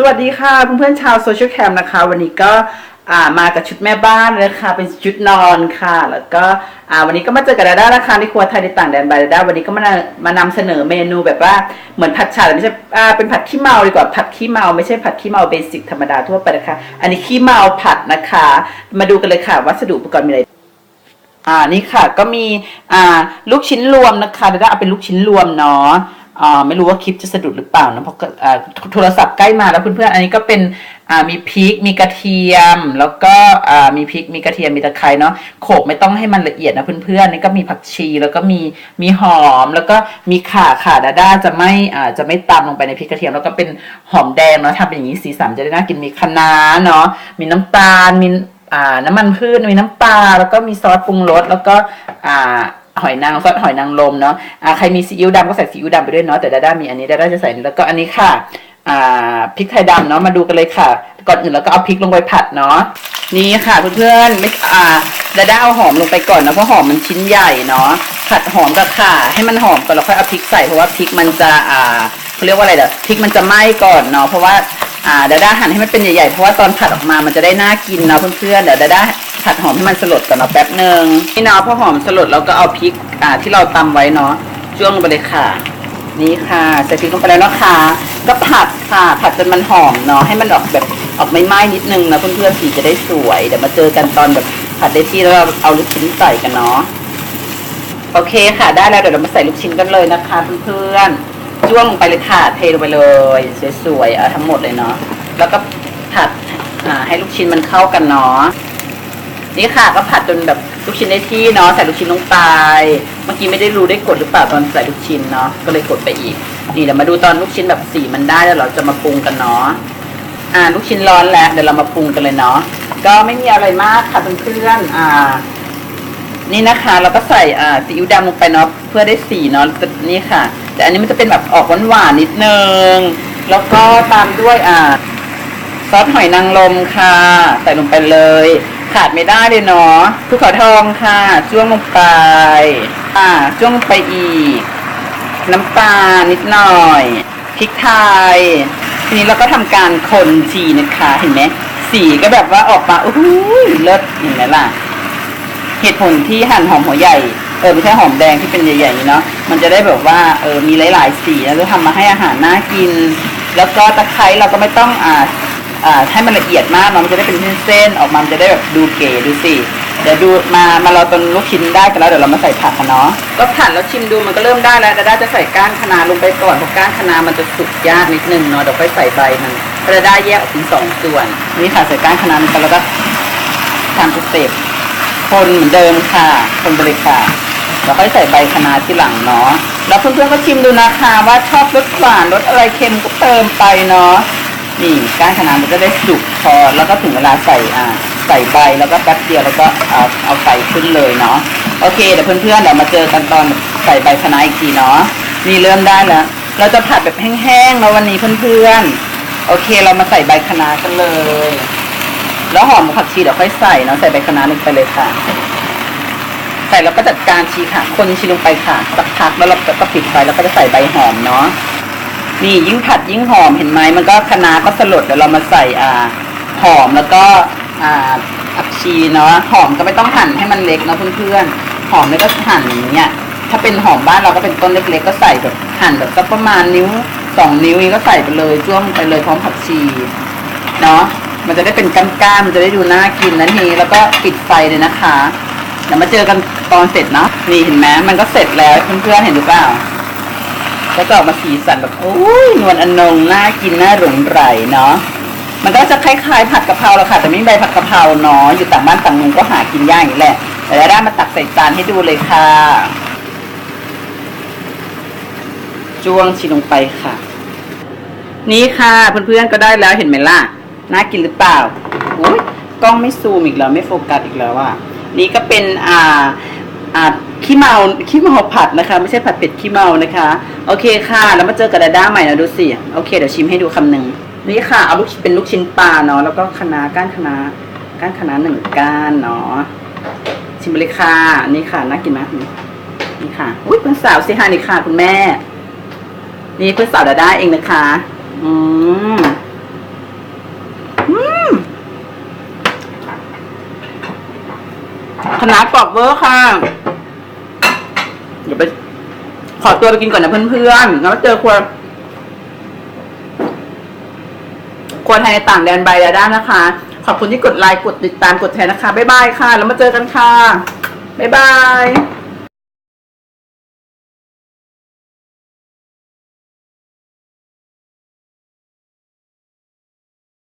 สวัสดีค่ะเพื่อนๆชาวโซเชียลแคมนะคะ วันนี้ก็มากับชุดแม่บ้านเลยค่ะเป็นชุดนอนค่ะ แล้วก็วันนี้ก็มาเจอกับดาด้าราคาในครัวไทยในต่างแดนบายดาด้าวันนี้ก็มามานำเสนอเมนูแบบว่าเหมือนผัดฉ่าแต่ไม่ใช่เป็นผัดขี้เมาดีกว่าผัดขี้เมาไม่ใช่ผัดขี้เมาเบสิกธรรมดาทั่วไปนะคะ อันนี้ขี้เมาผัดนะคะ มาดูกันเลยค่ะ วัสดุอุปกรณ์มีอะไรอ่านี่ค่ะก็มีอ่าลูกชิ้นรวมนะคะดี๋ยวเราเอาเป็นลูกชิ้นรวมเนาะ อ่าไม่รู้ว่าคลิปจะสะดุดหรือเปล่านะเพราะก็อ่าโทรศัพท์ใกล้มาแล้วเพื่อนๆอันนี้ก็เป็นอ่ามีพริกมีกระเทียม แล้วก็อ่ามีพริกมีกระเทียมมีตะไคร้เนาะโขกไม่ต้องให้มันละเอียดนะเพื่อนๆนี่ก็มีผักชีแล้วก็มีมีหอมแล้วก็มีข่าข่าดาด้าจะไม่อ่าจะไม่ตำลงไปในพริกกระเทียม แล้วก็เป็นหอมแดงเนาะทำเป็นอย่างนี้สีสันจะได้น่ากินมีคะน้าเนาะมีน้ำตาลมีอ่าน้ำมันพืชมีน้ำปลาแล้วก็มีซอสปรุงรสแล้วก็อ่า หอยนางซอสหอยนางรมเนาะอ่าใครมีซีอิ๊วดำก็ใส่ซีอิ๊วดำไปด้วยเนาะแต่ดาด้ามีอันนี้ดาด้าจะใส่แล้วก็อันนี้ค่ะอ่าพริกไทยดำเนาะมาดูกันเลยค่ะ ก่อนอื่นแล้วก็เอาพริกลงไปผัดเนาะนี่ค่ะเพื่อนๆไม่อ่าดาด้าเอาหอมลงไปก่อนนะเพราะหอมมันชิ้นใหญ่เนาะผัดหอมกับข่าให้มันหอมก่อนแล้วค่อยเอาพริกใส่เพราะว่าพริกมันจะอ่าเขาเรียกว่าอะไรเด้อพริกมันจะไหม้ก่อนเนาะเพราะว่าอ่าดาด้าหั่นให้มันเป็นใหญ่ๆเพราะว่าตอนผัดออกมามันจะได้น่ากินเนาะเพื่อนๆเดี๋ยวดาด้า ผัดหอมให้มันสลดก่อนเนาะแป๊บหนึ่งนี่เนาะพอหอมสลดเราก็เอาพริกอ่าที่เราตำไว้เนาะจ้วงลงไปเลยค่ะ นี่ค่ะใส่พริกลงไปแล้วเนาะค่ะก็ผัดค่ะ ผัดจนมันหอมเนาะให้มันออกแบบออกไม่ไหม้นิดนึงนะเพื่อนๆสีจะได้สวยเดี๋ยวมาเจอกันตอนแบบผัดได้ที่แล้วเราเอาลูกชิ้นใส่กันเนาะโอเคค่ะ ได้แล้วเดี๋ยวเรามาใส่ลูกชิ้นกันเลยนะคะเพื่อนๆจ้วงลงไปเลยค่ะเทลงไปเลยสวยๆเอาทั้งหมดเลยเนาะแล้วก็ผัดอ่าให้ลูกชิ้นมันเข้ากันเนาะ นี่ค่ะก็ผัดจนแบบลูกชิ้นได้ที่เนาะใส่ลูกชิ้นลงไป เมื่อกี้ไม่ได้รู้ได้กดหรือเปล่าตอนใส่ลูกชิ้นเนาะก็เลยกดไปอีก นี่เดี๋ยวมาดูตอนลูกชิ้นแบบสีมันได้แล้วเราจะมาปรุงกันเนาะอ่าลูกชิ้นร้อนแล้วเดี๋ยวเรามาปรุงกันเลยเนาะก็ไม่มีอะไรมากค่ะเพื่อนๆอ่า นี่นะคะเราก็ใส่อ่าซีอิ๊วดำลงไปเนาะเพื่อได้สีเนาะนี่ค่ะ แต่อันนี้มันจะเป็นแบบออกหวานๆนิดนึงแล้วก็ตามด้วยอ่าซอสหอยนางรมค่ะ ใส่ลงไปเลย ขาดไม่ได้เลยเนาะภูเขาทองค่ะจ้วงลงไป อ่าจ้วงลงไปอีก น้ำตานิดหน่อยพริกไทย ทีนี้เราก็ทำการคนจีนะคะเห็นไหมสีก็แบบว่าออกมาอู้หูเลิศเห็นไหมล่ะเหตุผลที่หั่นหอมหัวใหญ่เออไม่ใช่หอมแดงที่เป็นใหญ่ๆนี้เนาะมันจะได้แบบว่าเออมีหลายๆสีแล้วทำมาให้อาหารน่ากิน แล้วก็ตะไคร้เราก็ไม่ต้องอ่าอ่า ให้มันละเอียดมากเนาะมันจะได้เป็นเส้นๆออกมามันจะได้แบบดูเก๋ดูสิเดี๋ยวดูมามาเราตอนลูกชิ้นได้กันแล้วเดี๋ยวเรามาใส่ผักกันเนาะก็ผัดแล้วชิมดูมันก็เริ่มได้แล้วดาด้าจะใส่ก้านคะน้าลงไปก่อนเพราะก้านคะน้ามันจะสุกยากนิดนึงเนาะเดี๋ยวค่อยใส่ใบมันก็จะได้แยกออกเป็นสองส่วน นี่ค่ะใส่ก้านคะน้าลงไปแล้วก็ทำสเต็ปคนเหมือนเดิมค่ะ คนไปเลยค่ะแล้วค่อยใส่ใบคะน้าที่หลังเนาะแล้วเพื่อนๆก็ชิมดูนะคะว่าชอบรสหวานรสอะไรเค็มก็เติมไปเนาะ นี่ก้านคะน้ามันจะได้สุกพอแล้วก็ถึงเวลาใส่อ่าใส่ใบแล้วก็แป๊บเดียวแล้วก็เอาเอาไฟขึ้นเลยเนาะโอเคเดี๋ยวเพื่อนๆเดี๋ยวมาเจอกันตอนใส่ใบคะน้าอีกทีเนาะนี่เริ่มได้แล้ว เราจะผัดแบบแห้งๆนะวันนี้เพื่อนๆโอเคเรามาใส่ใบคะน้ากันเลย แล้วหอมผักชีเดี๋ยวค่อยใส่เนาะใส่ใบคะน้าลงไปเลยค่ะ ใส่แล้วก็จัดการชีค่ะ คนชีลงไปค่ะสักพักแล้วเราก็ปิดไฟแล้วก็จะใส่ใบหอมเนาะ นี่ยิ่งผัดยิ่งหอมเห็นไหมมันก็คะน้าก็สลดเดี๋ยวเรามาใส่อ่าหอมแล้วก็อ่าผักชีเนาะหอมก็ไม่ต้องหั่นให้มันเล็กนะเพื่อนๆหอมเนี่ก็หั่นอย่างเงี้ยถ้าเป็นหอมบ้านเราก็เป็นต้นเล็ก ๆ ก็ใส่แบบหั่นแบบสักประมาณนิ้วสองนิ้วนี้ก็ใส่ไปเลยจ้วงไปเลยพร้อมผักชีเนาะมันจะได้เป็นก้านๆมันจะได้ดูน่ากินนะทีแล้วก็ปิดไฟเลยนะคะเดี๋ยวมาเจอกันตอนเสร็จเนาะนี่เห็นไหมมันก็เสร็จแล้วเพื่อนๆเห็นหรือเปล่า ก็จะออกมาสีสันแบบโอ้ยนวลอนงน่ากินน่าหลงไหลเนาะมันก็จะคล้ายๆผัดกะเพราแหละค่ะแต่ไม่มีใบผัดกะเพราเนาะอยู่ต่างบ้านต่างเมืองก็หากินยากอย่างนี้แหละแต่ได้มาตักใส่จานให้ดูเลยค่ะจ้วงชิลงไปค่ะ นี่ค่ะเพื่อนๆก็ได้แล้วเห็นไหมล่ะน่ากินหรือเปล่าโอ้ยกล้องไม่ซูมอีกแล้วไม่โฟกัสอีกแล้วอะนี่ก็เป็นอ่าอ่า ขี้เมาขี้เมาผัดนะคะ ไม่ใช่ผัดเผ็ดขี้เมานะคะ โอเคค่ะ แล้วมาเจอกระด้าใหม่นะดูสิโอเคเดี๋ยวชิมให้ดูคำหนึ่งนี่ค่ะเอาลูกเป็นลูกชิ้นปลาเนาะแล้วก็คะน้าก้านคะน้าก้านคะน้าหนึ่งก้านเนาะชิมเลยค่ะนี่ค่ะน่ากินมากนี่ค่ะอุ้ยเพื่อนสาวสิฮานี่ค่ะ คุณแม่ นี่เพื่อนสาวดาด้าเองนะคะ อืมอืมคณะกรอบเวอร์ค่ะ เดี๋ยวไป ขอตัวไปกินก่อนนะเพื่อนๆแล้วมาเจอครัวครัวไทยในต่างแดนบายดาด้านะคะ ขอบคุณที่กดไลค์กดติดตามกดแชร์นะคะ บ๊ายบายค่ะ แล้วมาเจอกันค่ะ บ๊ายบาย